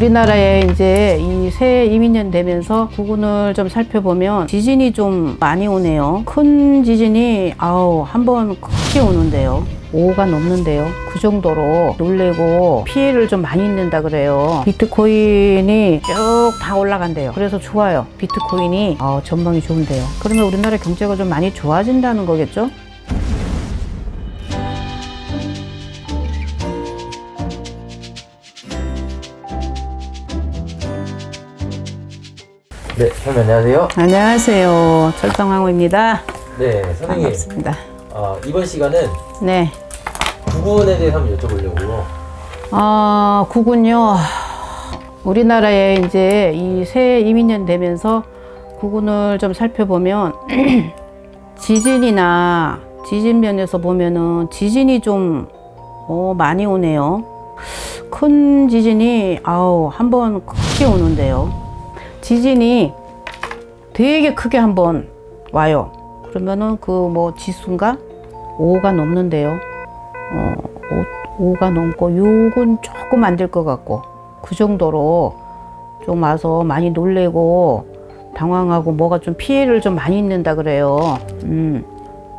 우리나라에 이제 이 새 이민년 되면서 부근을 좀 살펴보면 지진이 좀 많이 오네요. 큰 지진이 아우 한 번 크게 오는데요. 5가 넘는데요. 그 정도로 놀래고 피해를 좀 많이 입는다 그래요. 비트코인이 쭉 다 올라간대요. 그래서 좋아요. 비트코인이 어, 전망이 좋은데요. 그러면 우리나라 경제가 좀 많이 좋아진다는 거겠죠? 네, 선생님 안녕하세요. 안녕하세요. 철성황후입니다. 네, 선생님. 반갑습니다. 어, 이번 시간은 네. 구군에 대해서 한번 여쭤보려고. 아, 구군요. 우리나라에 이제 이 새 이민년 되면서 구군을 좀 살펴보면 지진이나 지진 면에서 보면은 지진이 좀 어, 많이 오네요. 큰 지진이 아우 한 번 크게 오는데요. 지진이 되게 크게 한번 와요. 그러면은 그 뭐 지수인가 5가 넘는데요. 어, 5, 가 넘고 6은 조금 안 될 것 같고 그 정도로 좀 와서 많이 놀래고 당황하고 뭐가 좀 피해를 좀 많이 입는다 그래요. 음.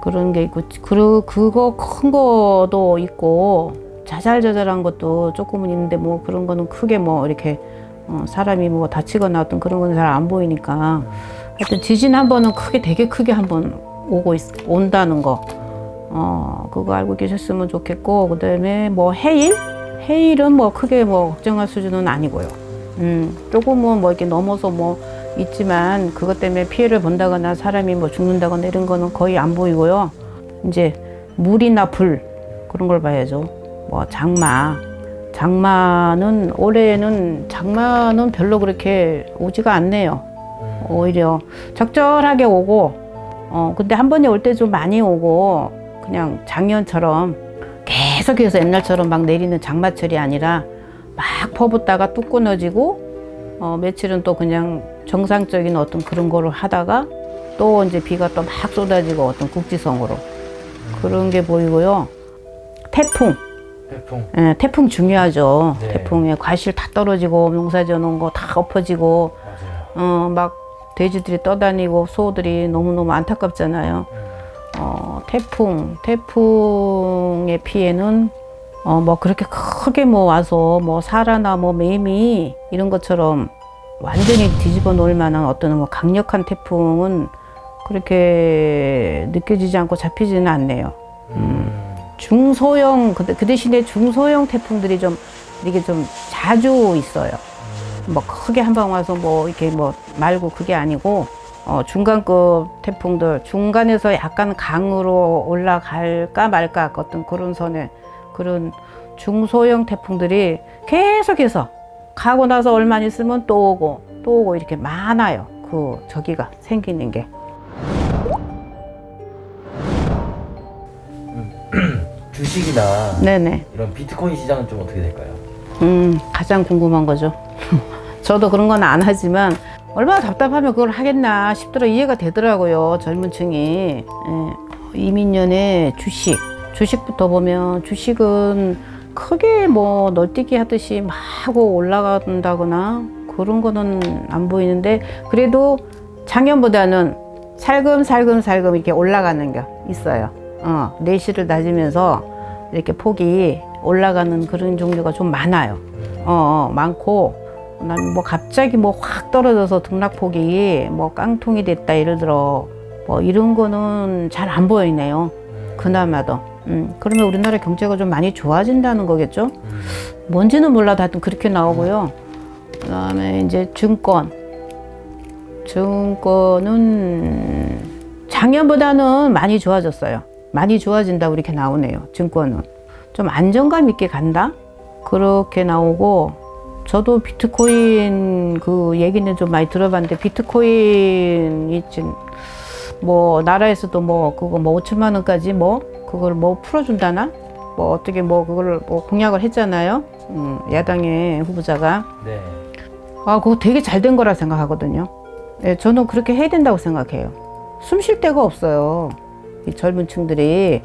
그런 게 있고 그 그거 큰 거도 있고 자잘자잘한 것도 조금은 있는데 뭐 그런 거는 크게 뭐 이렇게 어, 사람이 뭐 다치거나 어떤 그런 건 잘 안 보이니까 하여튼 지진 한 번은 크게 되게 크게 한 번 오고 있, 온다는 거 어, 그거 알고 계셨으면 좋겠고, 그 다음에 뭐 해일? 해일은 뭐 크게 뭐 걱정할 수준은 아니고요. 음, 조금은 뭐 이렇게 넘어서 뭐 있지만 그것 때문에 피해를 본다거나 사람이 뭐 죽는다거나 이런 거는 거의 안 보이고요. 이제 물이나 불, 그런 걸 봐야죠. 뭐 장마. 장마는 올해는 장마는 별로 그렇게 오지가 않네요. 오히려 적절하게 오고 어 근데 한 번에 올 때 좀 많이 오고 그냥 작년처럼 계속해서 옛날처럼 막 내리는 장마철이 아니라 막 퍼붓다가 뚝 끊어지고 어 며칠은 또 그냥 정상적인 어떤 그런 거를 하다가 또 이제 비가 또 막 쏟아지고 어떤 국지성으로 그런 게 보이고요. 태풍 태풍. 예, 태풍 중요하죠. 네. 태풍에 과실 다 떨어지고 농사 지어놓은 거 다 엎어지고 맞아요. 어, 막 돼지들이 떠다니고 소들이 너무너무 안타깝잖아요. 어, 태풍, 태풍의 피해는 어, 뭐 그렇게 크게 뭐 와서 뭐 사라나 뭐 매미 이런 것처럼 완전히 뒤집어 놓을 만한 어떤 뭐 강력한 태풍은 그렇게 느껴지지 않고 잡히지는 않네요. 음. 중소형 그, 그 대신에 중소형 태풍들이 좀 이렇게 좀 자주 있어요. 뭐 크게 한 방 와서 뭐 이렇게 뭐 말고 그게 아니고 어 중간급 태풍들 중간에서 약간 강으로 올라갈까 말까 어떤 그런 선에 그런 중소형 태풍들이 계속해서 가고 나서 얼마 안 있으면 또 오고 또 오고 이렇게 많아요. 그 저기가 생기는 게. 주식이나 네네. 이런 비트코인 시장은 좀 어떻게 될까요? 음, 가장 궁금한 거죠. 저도 그런 건 안 하지만 얼마나 답답하면 그걸 하겠나 싶더라 이해가 되더라고요. 젊은 층이. 예. 이민년에 주식. 주식부터 보면 주식은 크게 뭐 널뛰기 하듯이 막 올라간다거나 그런 거는 안 보이는데 그래도 작년보다는 살금살금살금 이렇게 올라가는 게 있어요. 어, 내실을 다지면서 이렇게 폭이 올라가는 그런 종류가 좀 많아요. 어, 어 많고 난 뭐 갑자기 뭐 확 떨어져서 등락폭이 뭐 깡통이 됐다 예를 들어 뭐 이런 거는 잘 안 보이네요. 그나마도. 음, 그러면 우리나라 경제가 좀 많이 좋아진다는 거겠죠? 음. 뭔지는 몰라도 하여튼 그렇게 나오고요. 그 다음에 이제 증권. 증권은 작년보다는 많이 좋아졌어요. 많이 좋아진다고 이렇게 나오네요. 증권은. 좀 안정감 있게 간다? 그렇게 나오고, 저도 비트코인 그 얘기는 좀 많이 들어봤는데, 비트코인이 지금 뭐, 나라에서도 뭐, 그거 뭐 5천만 원까지 뭐, 그걸 뭐 풀어준다나? 뭐 어떻게 뭐 그걸 뭐 공약을 했잖아요. 음, 야당의 후보자가. 네. 아, 그거 되게 잘 된 거라 생각하거든요. 네, 저는 그렇게 해야 된다고 생각해요. 숨 쉴 데가 없어요. 이 젊은 층들이.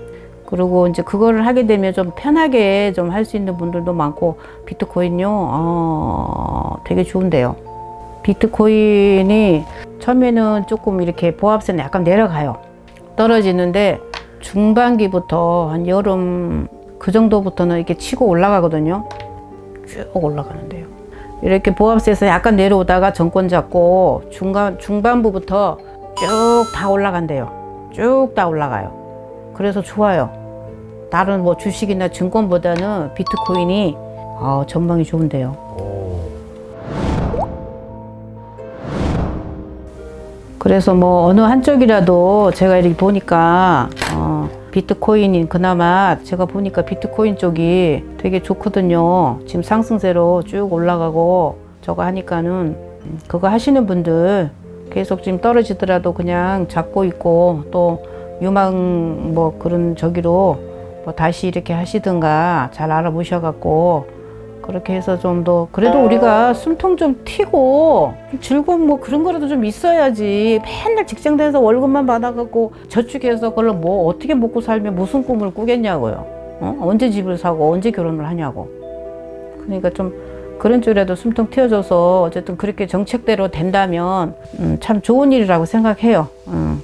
그리고 이제 그거를 하게 되면 좀 편하게 좀 할 수 있는 분들도 많고, 비트코인요, 어, 되게 좋은데요. 비트코인이 처음에는 조금 이렇게 보합세는 약간 내려가요. 떨어지는데 중반기부터 한 여름 그 정도부터는 이렇게 치고 올라가거든요. 쭉 올라가는데요. 이렇게 보합세에서 약간 내려오다가 정권 잡고 중간 중반부부터 쭉 다 올라간대요. 쭉 다 올라가요. 그래서 좋아요. 다른 뭐 주식이나 증권보다는 비트코인이 어, 전망이 좋은데요. 오. 그래서 뭐 어느 한쪽이라도 제가 이렇게 보니까 어, 비트코인이 그나마 제가 보니까 비트코인 쪽이 되게 좋거든요. 지금 상승세로 쭉 올라가고 저거 하니까는 음, 그거 하시는 분들 계속 지금 떨어지더라도 그냥 잡고 있고 또 유망 뭐 그런 저기로 뭐 다시 이렇게 하시든가 잘 알아보셔갖고 그렇게 해서 좀 더 그래도 우리가 숨통 좀 튀고 좀 즐거운 뭐 그런 거라도 좀 있어야지. 맨날 직장 다녀서 월급만 받아갖고 저축해서 그걸 뭐 어떻게 먹고 살면 무슨 꿈을 꾸겠냐고요. 어? 언제 집을 사고 언제 결혼을 하냐고. 그러니까 좀 그런 쪽이라도 숨통 튀어줘서 어쨌든 그렇게 정책대로 된다면 음, 참 좋은 일이라고 생각해요 음.